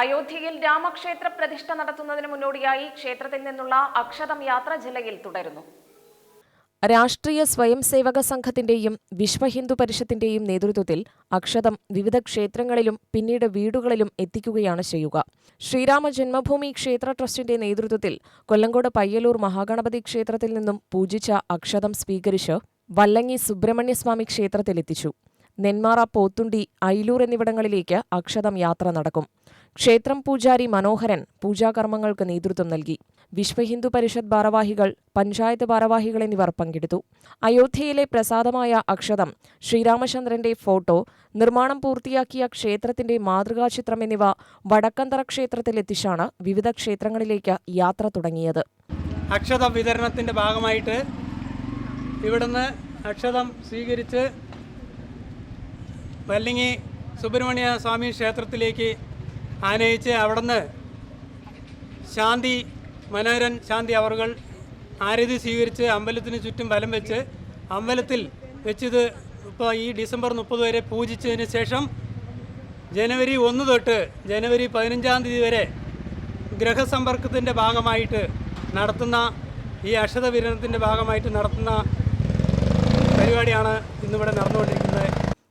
അയോധ്യയിൽ രാമക്ഷേത്ര പ്രതിഷ്ഠ നടത്തുന്നതിന് മുന്നോടിയായി ക്ഷേത്രത്തിൽ നിന്നുള്ള അക്ഷതം യാത്ര ജില്ലയിൽ തുടരുന്നു. രാഷ്ട്രീയ സ്വയം സേവക സംഘത്തിന്റെയും വിശ്വ ഹിന്ദു പരിഷത്തിന്റെയും നേതൃത്വത്തിൽ അക്ഷതം വിവിധ ക്ഷേത്രങ്ങളിലും പിന്നീട് വീടുകളിലും എത്തിക്കുകയാണ് ചെയ്യുക. ശ്രീരാമ ജന്മഭൂമി ക്ഷേത്ര ട്രസ്റ്റിന്റെ നേതൃത്വത്തിൽ കൊല്ലങ്കോട് പയ്യലൂർ മഹാഗണപതി ക്ഷേത്രത്തിൽ നിന്നും പൂജിച്ച അക്ഷതം സ്വീകരിച്ച് വല്ലങ്ങി സുബ്രഹ്മണ്യസ്വാമി ക്ഷേത്രത്തിലെത്തിച്ചു നെന്മാറ പോത്തുണ്ടി ഐലൂർ എന്നിവിടങ്ങളിലേക്ക് അക്ഷതം യാത്ര നടക്കും. ക്ഷേത്രം പൂജാരി മനോഹരൻ പൂജാകർമ്മങ്ങൾക്ക് നേതൃത്വം നൽകി. വിശ്വ ഹിന്ദു പരിഷത്ത് ഭാരവാഹികൾ പഞ്ചായത്ത് ഭാരവാഹികൾ എന്നിവർ പങ്കെടുത്തു. അയോധ്യയിലെ പ്രസാദമായ അക്ഷതം ശ്രീരാമചന്ദ്രന്റെ ഫോട്ടോ നിർമ്മാണം പൂർത്തിയാക്കിയ ക്ഷേത്രത്തിന്റെ മാതൃകാചിത്രം എന്നിവ വടക്കന്തറ ക്ഷേത്രത്തിലെത്തിച്ചാണ് വിവിധ ക്ഷേത്രങ്ങളിലേക്ക് യാത്ര തുടങ്ങിയത്. അക്ഷത വിതരണത്തിന്റെ ഭാഗമായിട്ട് ഇവിടുന്ന് അക്ഷതം സ്വീകരിച്ച് വല്ലിങ്ങി സുബ്രഹ്മണ്യ സ്വാമി ക്ഷേത്രത്തിലേക്ക് ആനയിച്ച് അവിടുന്ന് ശാന്തി മനോഹരൻ ശാന്തി അവർകൾ ആരതി സ്വീകരിച്ച് അമ്പലത്തിന് ചുറ്റും വലം വെച്ച് അമ്പലത്തിൽ വെച്ചിത് ഇപ്പോൾ ഈ ഡിസംബർ മുപ്പത് വരെ പൂജിച്ചതിന് ശേഷം ജനുവരി ഒന്ന് തൊട്ട് ജനുവരി പതിനഞ്ചാം തീയതി വരെ ഗ്രഹസമ്പർക്കത്തിന്റെ ഭാഗമായിട്ട് നടത്തുന്ന ഈ അക്ഷത വിരണത്തിന്റെ ഭാഗമായിട്ട് നടത്തുന്ന പരിപാടിയാണ് ഇന്നിവിടെ നടന്നുകൊണ്ടിരിക്കുന്നത്.